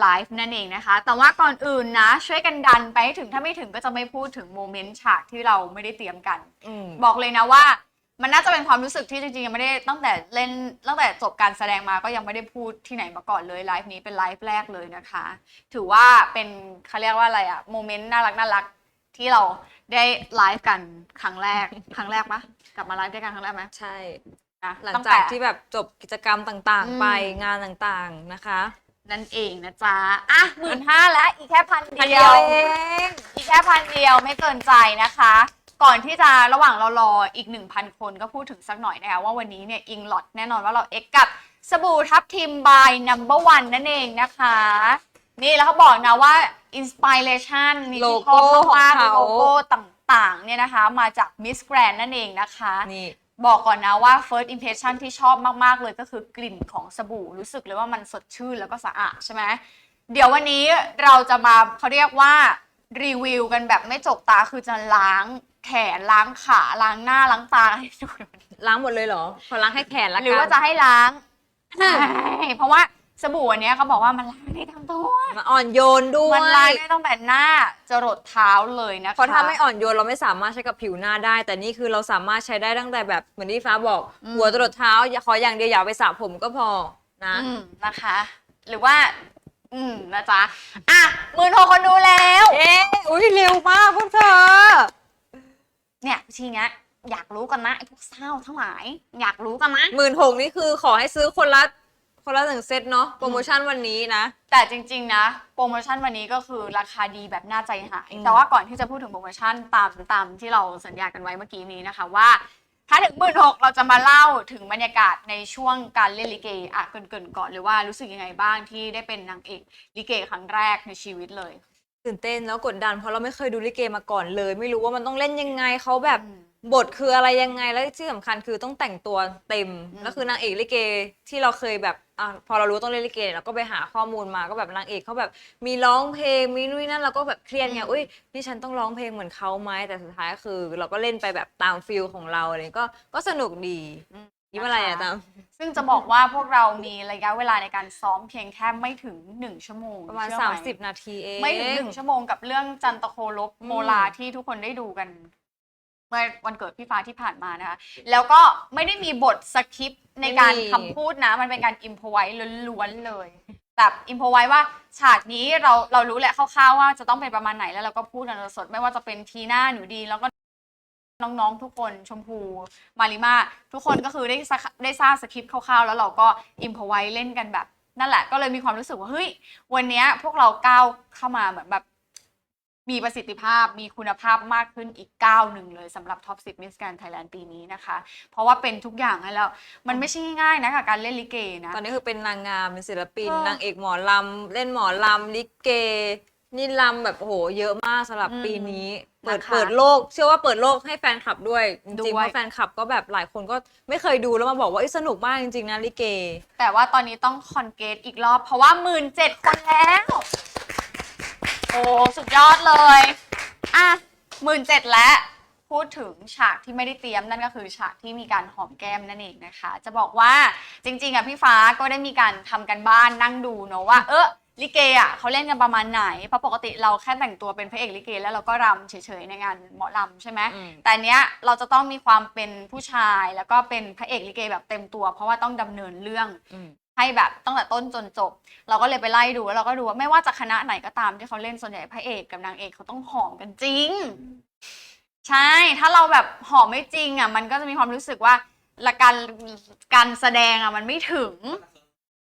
ไลฟ์นั่นเองนะคะ แต่ว่าก่อนอื่นนะ ช่วยกันดันไปให้ถึงถ้าไม่ถึงก็จะไม่พูดถึงโมเมนต์ฉากที่เราไม่ได้เตรียมกันอืมบอกเลยนะว่า มันน่าจะเป็นความรู้สึกที่จริงๆยังไม่ได้ตั้งแต่เล่นตั้งแต่จบการแสดงมาก็ยังไม่ได้พูดที่ไหนมาก่อนเลยไลฟ์นี้เป็นไลฟ์แรกเลยนะคะ ถือว่าเป็นเขาเรียกว่าอะไรอะโมเมนต์น่ารักน่ารักที่เราได้ไลฟ์กันครั้งแรกครั้งแรกปะกลับมาไลฟ์ด้วยกันครั้งแรกไหมใช่นะหลังตั้จากแต่ที่แบบจบกิจกรรมต่างอืมๆไปงานต่างๆนะคะ นั่นเองนะจ๊ะอะหมื่นห้าแล้วอีกแค่พันพันเดีเดียยวว เองอีกแค่พันเดียวไม่เกินใจนะคะ ก่อนที่จะระหว่างเรารออีก 1,000 คนก็พูดถึงสักหน่อยนะคะว่าวันนี้เนี่ยอิงลอดแน่นอนว่าเราเอ็กกับสบู่ทับทิมบายนัมเบอร์วันนั่นเองนะคะ นี่แล้วเขาบอกนะว่าอินสปิเรชันนี่ที่ชอบมากๆโลโก้ต่างๆเนี่ยนะคะ มาจากมิสแกรนนั่นเองนะคะ นี่ บอกก่อนนะว่า first impression ที่ชอบมาก ๆ เลยก็คือกลิ่นของสบู่รู้สึกเลยว่ามันสดชื่นแล้วก็สะอาดใช่ไหมเดี๋ยววันนี้เราจะมาเขาเรียกว่ารีวิวกันแบบไม่จกตาคือจะล้างแขนล้างขาล้างหน้าล้างตาให้ดูล้างหมดเลยเหรอขอล้างให้แขนละกันหรือว่าจะให้ล้าง ใช่เพราะว่า สบู่อันเนี้ยเขาบอกว่ามันล้างได้ทั้งตัว มันอ่อนโยนด้วยมันล้างได้ตั้งแต่หน้าจรดเท้าเลยนะคะ เพราะถ้าไม่อ่อนโยนเราไม่สามารถใช้กับผิวหน้าได้ แต่นี่คือเราสามารถใช้ได้ตั้งแต่แบบเหมือนที่ฟ้าบอก อืม หัวจรดเท้าอย่าขออย่างเดียวอย่าเอาไปสระผมก็พอนะ อืมนะคะ หรือว่า อืมนะจ๊ะอะหมื่นหกคนดูแล้ว เอ๊ะอุ้ยเร็วมากพวกเธอ เนี่ยทีเนี้ยอยากรู้กันนะไอ้พวกเศร้าทั้งหลาย อยากรู้กันนะหมื่นหกนี่คือขอให้ซื้อคนละ คนละหนึ่งเซตเนาะโปรโมชั่นวันนี้นะ แต่จริง ๆ นะ โปรโมชั่นวันนี้ก็คือราคาดีแบบน่าใจหายอืมแต่ว่าก่อนที่จะพูดถึงโปรโมชั่นตามตามที่เราสัญญากันไว้เมื่อกี้นี้นะคะว่า ถ้าถึงหมื่นหกเราจะมาเล่าถึงบรรยากาศในช่วงการเล่นลิเกอะเกรินๆก่อนเลยว่ารู้สึกยังไงบ้างที่ได้เป็นนางเอกลิเกครั้งแรกในชีวิตเลยตื่นเต้นแล้วกดดันเพราะเราไม่เคยดูลิเกมาก่อนเลย ไม่รู้ว่ามันต้องเล่นยังไงเขาแบบอืม บทคืออะไรยังไงแล้วที่สำคัญคือต้องแต่งตัวเต็มอืมแล้วคือนางเอกลิเกที่เราเคยแบบอะพอเรารู้ต้องเล่นลิเกเราก็ไปหาข้อมูลมาก็แบบนางเอกเขาแบบมีร้องเพลงมีนู่นนนั่นเราก็แบบเครียดไงอุ้ยนี่ฉันต้องร้องเพลงเหมือนเขาไหมแต่สุดท้ายก็คือ เราก็เล่นไปแบบตามฟิลของเราอะไรก็ก็สนุกดีอืมยิ้มอะไรอะตามซึ่งจะบอกว่าพวกเรามีระยะเวลาในการซ้อมเพียงแค่ไม่ถึง 1 ชั่วโมงประมาณเชื่อไห30 นาทีเองไม่ถึงหนึ่งชั่วโมงกับเรื่องจันตโคลบอืมโมลาที่ทุกคนได้ดูกัน เมื่อวันเกิดพี่ฟ้าที่ผ่านมานะคะ แล้วก็ไม่ได้มีบทสคริปต์ในการคำพูดนะ มันเป็นการอิมพอไว้ล้วนๆเลย แบบอิมพอไว้ว่าฉากนี้เราเรารู้แหละคร่าวๆว่าจะต้องเป็นประมาณไหนแล้วเราก็พูดกันสดๆไม่ว่าจะเป็นทีหน้าหนูดีแล้วก็ น้องๆทุกคนชมพูมาริมาทุกคนก็คือได้สักได้ทราบสคริปต์คร่าวๆ แล้วเราก็อิมพอไว้เล่นกันแบบ นั่นแหละก็เลยมีความรู้สึกว่าเฮ้ยวันเนี้ยพวกเราก้าวเข้ามาเหมือนแบบ มีประสิทธิภาพมีคุณภาพมากขึ้นอีกก้าวหนึ่งเลยสำหรับ Top 10 Miss Grand Thailand ปีนี้นะคะ เพราะว่าเป็นทุกอย่างให้แล้ว มันไม่ใช่ง่ายๆนะกับการเล่นลิเกนะ ตอนนี้คือเป็นนางงามเป็นศิลปิน เออ นางเอกหมอลำเล่นหมอลำลิเก นี่ลำแบบโอ้โหเยอะมากสำหรับอืมปีนี้ เปิดนะคะเปิดโลก เชื่อว่าเปิดโลกให้แฟนคลับด้วยจด้ริงๆวย เพราะแฟนคลับก็แบบหลายคนก็ไม่เคยดูแล้วมาบอกว่าเอ้ยสนุกมากจริงๆนะลิเก แต่ว่าตอนนี้ต้องคอนเกตอีกรอบ เพราะว่าหมื่นเจ็ดคนแล้ว โอ้สุดยอดเลย อะหมื่นเจ็ดแล้วพูดถึงฉากที่ไม่ได้เตรียมนั่นก็คือฉากที่มีการหอมแก้มนั่นเองนะคะ จะบอกว่าจริงๆอะพี่ฟ้าก็ได้มีการทำกันบ้านนั่งดูเนอะว่า เออลิเกอะเขาเล่นกันประมาณไหนเพราะปกติเราแค่แต่งตัวเป็นพระเอกลิเก แล้วเราก็รำเฉยๆในงานหมอลำใช่ไหมอืม แต่อันเนี้ยเราจะต้องมีความเป็นผู้ชายแล้วก็เป็นพระเอกลิเกแบบเต็มตัว เพราะว่าต้องดำเนินเรื่อง อืม ให้แบบตั้งแต่ต้นจนจบ เราก็เลยไปไล่ดูแล้วเราก็ดูว่าไม่ว่าจะคณะไหนก็ตามที่เขาเล่นส่วนใหญ่พระเอกกับนางเอกเขาต้องหอมกันจริง ใช่ ถ้าเราแบบหอมไม่จริงอะ มันก็จะมีความรู้สึกว่าละการการแสดงอะมันไม่ถึง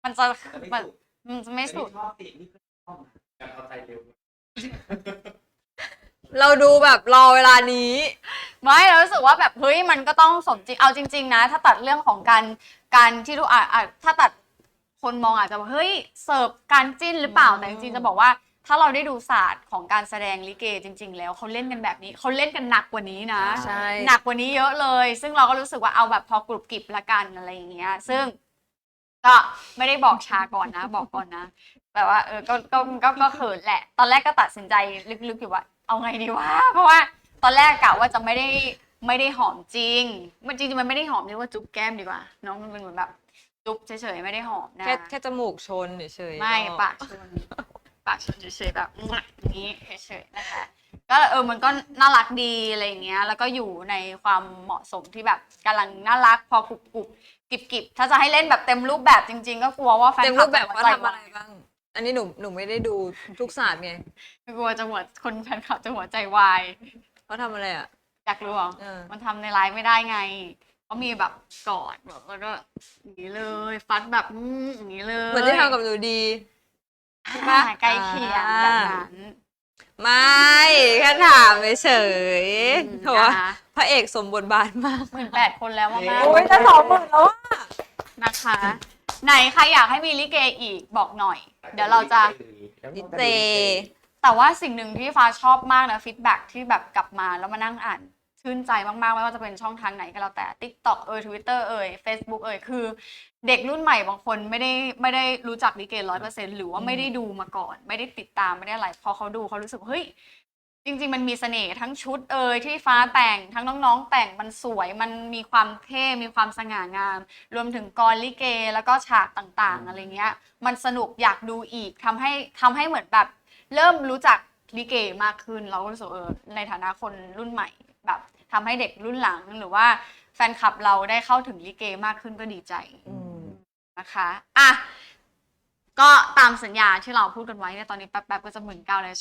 มันจะมันมันจะไม่สุด ชอบสีนี่คือชอบนะการเอาใจเร็วเราดูแบบรอเวลานี้ ไม่เรารู้สึกว่าแบบเฮ้ยมันก็ต้องสมจริงเอาจริง ๆ นะ ถ้าตัดเรื่องของการการที่ทุกอะอะถ้าตัด คนมองอาจจะว่าเฮ้ยเสิร์ฟการจิ้นหรือเปล่าอืมแต่จริงๆจะบอกว่า ถ้าเราได้ดูศาสตร์ของการแสดงลิเกจริง ๆ แล้วเขาเล่นกันแบบนี้เขาเล่นกันหนักกว่านี้นะใช่หนักกว่านี้เยอะเลย ซึ่งเราก็รู้สึกว่าเอาแบบพอกรุบกริบละกันอะไรอย่างเงี้ย ซึ่งก็ไม่ได้บอกชาก่อนนะ บอกก่อนนะแบบว่าเออก็ก็ก็ก็เขินแหละ ตอนแรกก็ตัดสินใจลึกๆอยู่ว่า เอาไงดีวะเพราะว่าตอนแรกกะว่าจะไม่ได้ไม่ได้หอมจริง มันจริงๆมันไม่ได้หอมเรียกว่าจุ๊บแก้มดีกว่าน้องมันเป็นเหมือนแบบ จุ๊บเฉยๆไม่ได้หอมนะแค่แค่จมูกชนเฉยๆไม่ก็ปากชนปากชนเฉยๆแบบอย่างนี้เฉยๆนะคะ ก็เออมันก็น่ารักดีอะไรอย่างเงี้ย แล้วก็อยู่ในความเหมาะสมที่แบบกำลังน่ารักพอกรุบกรุบกิบกิบๆถ้าจะให้เล่นแบบเต็มรูปแบบจริง ๆ ก็กลัวว่าแฟนเต็มครูลับปแบบจเขาใจทำอะไรบ้าง อันนี้หนูหนูไม่ได้ดูทุกศาสตร์ไงกลัวจะหัวคนแฟนคลับจะหัวใจวายเขาทำอะไรอะ อยากรู้เหรอเออ มันทำในไลฟ์ไม่ได้ไง เขามีแบบกอดแบบแล้วก็อย่างนี้เลยฟัดแบบอืมอย่างนี้เลยเหมือนที่ทำกับหนูดีอ่าใกล้เคียงแบบนั้น ไม่แค่ถามเฉยอืมๆเพราะว่านะคะ พระเอกสมบทบาทมาก หมื่นแปดคนแล้วมากๆโอ้ยจะสองหมื่นแล้วอะนะคะ ไหนใครอยากให้มีลิเกอีกบอกหน่อย เดี๋ยวเราจะดิเจ แต่ว่าสิ่งหนึ่งที่ฟ้าชอบมากนะฟีดแบ็ที่แบบกลับมาแล้วมานั่งอ่าน ชื่นใจมากๆ ไม่ว่าจะเป็นช่องทางไหนก็แล้วแต่ TikTok เอ่ย Twitter เอ่ย Facebook เอ่ยคือ เด็กรุ่นใหม่บางคนไม่ได้ไม่ได้รู้จักลิเกร้อยเปอร์เซ็นต์หรือว่าไม่ได้ดูมาก่อน ไม่ได้ติดตามไม่ได้อะไรพอเขาดูเขารู้สึกว่าเฮ้ยจริงๆ มันมีเสน่ห์ทั้งชุดเอ่ยที่ฟ้าแต่งทั้งน้องๆ แต่งมันสวยมันมีความเท่มีความสง่างาม รวมถึงกรลิเก แล้วก็ฉากต่างๆอะไรเงี้ย มันสนุกอยากดูอีกทำให้ทำให้เหมือนแบบ เริ่มรู้จักลิเกมากขึ้น เราก็รู้สึกเออในฐานะคนรุ่นใหม่ แบบทำให้เด็กรุ่นหลังหรือว่าแฟนคลับเราได้เข้าถึงลิเกมากขึ้นก็ดีใจอืมนะคะอะก็ตามสัญญาที่เราพูดกันไว้เนี่ยตอนนี้แป๊บๆก็จะหมื่นเก้าแล้ว